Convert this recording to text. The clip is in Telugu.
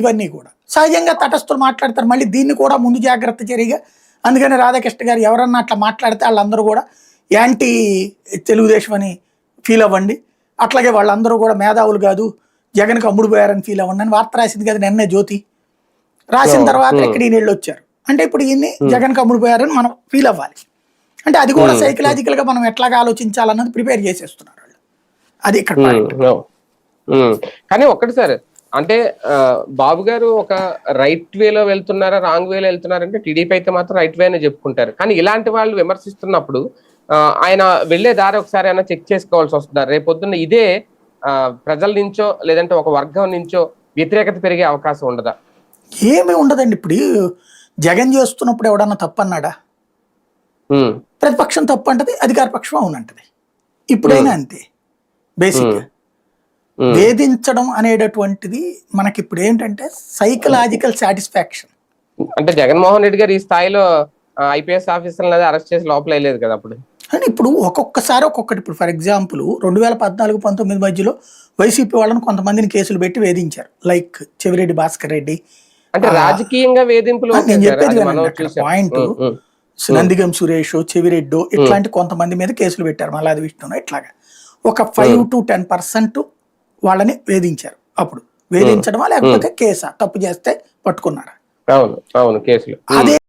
ఇవన్నీ కూడా. సహజంగా తటస్థులు మాట్లాడతారు. మళ్ళీ దీన్ని కూడా ముందు జాగ్రత్త చర్యగా అందుకని రాధాకృష్ణ గారు ఎవరన్నా అట్లా మాట్లాడితే వాళ్ళందరూ కూడా యాంటీ తెలుగుదేశం అని ఫీల్ అవ్వండి. అట్లాగే వాళ్ళందరూ కూడా మేధావులు కాదు జగన్కి అమ్ముడు పోయారని ఫీల్ అవ్వండి అని వార్త రాసింది కదా నిన్నే జ్యోతి. రాసిన తర్వాత. ఇక్కడ ఈయన వెళ్ళి వచ్చారు? అంటే ఇప్పుడు ఈయన్ని జగన్కి అమ్ముడు పోయారని మనం ఫీల్ అవ్వాలి. అంటే అది కూడా Hmm. సైకలాజికల్గా మనం ఎట్లాగా ఆలోచించాలన్నది ప్రిపేర్ చేసేస్తున్నారు వాళ్ళు. అది ఇక్కడ. కానీ ఒక్కటి సార్ అంటే బాబు గారు ఒక రైట్ వేలో వెళ్తున్నారా రాంగ్ వేలో వెళ్తున్నారంటే టీడీపీ అయితే మాత్రం రైట్ వే అనే చెప్పుకుంటారు. కానీ ఇలాంటి వాళ్ళు విమర్శిస్తున్నప్పుడు ఆయన వెళ్ళే దారి ఒకసారి అయినా చెక్ చేసుకోవాల్సి వస్తుంది? రేపొద్దున్న ఇదే ప్రజల నుంచో లేదంటే ఒక వర్గం నుంచో వ్యతిరేకత పెరిగే అవకాశం ఉండదా? ఏమీ ఉండదండి. ఇప్పుడు జగన్ చేస్తున్నప్పుడు ఎవడన్నా తప్పన్నాడా? ప్రతిపక్షం తప్పు అంటది అధికార పక్షం అవునంటది. ఇప్పుడైనా అంతే బేసిక్. ఉమ్, వేధించడం అనేటటువంటిది మనకి ఇప్పుడు ఏంటంటే సైకలాజికల్ సాటిస్ఫాక్షన్ అంటే జగన్మోహన్ రెడ్డి గారు ఈ స్థాయిలో ఐపీఎస్ ఆఫీసర్లు అరెస్ట్ చేసి లోపల వేయలేదు కదా అప్పుడు? అని ఇప్పుడు ఒక్కొక్కసారి ఒక్కొక్కటి ఇప్పుడు ఫర్ ఎగ్జాంపుల్ రెండు వేల పద్నాలుగు పంతొమ్మిది మధ్యలో వైసీపీ వాళ్ళని కొంతమందిని కేసులు పెట్టి వేధించారు. లైక్ చెవిరెడ్డి భాస్కర్ రెడ్డి. అంటే రాజకీయంగా వేధింపులు నేను చెప్పేది. పాయింట్. నందిగం సురేష్ చెవిరెడ్డు ఇట్లాంటి కొంతమంది మీద కేసులు పెట్టారు మల్లాది విష్ణును ఇట్లాగా. ఒక ఫైవ్ టు టెన్ పర్సెంట్ వాళ్ళని వేధించారు అప్పుడు. వేధించడమా లేకపోతే కేసా? తప్పు చేస్తే పట్టుకున్నారా? అవును అవును కేసులు. అదే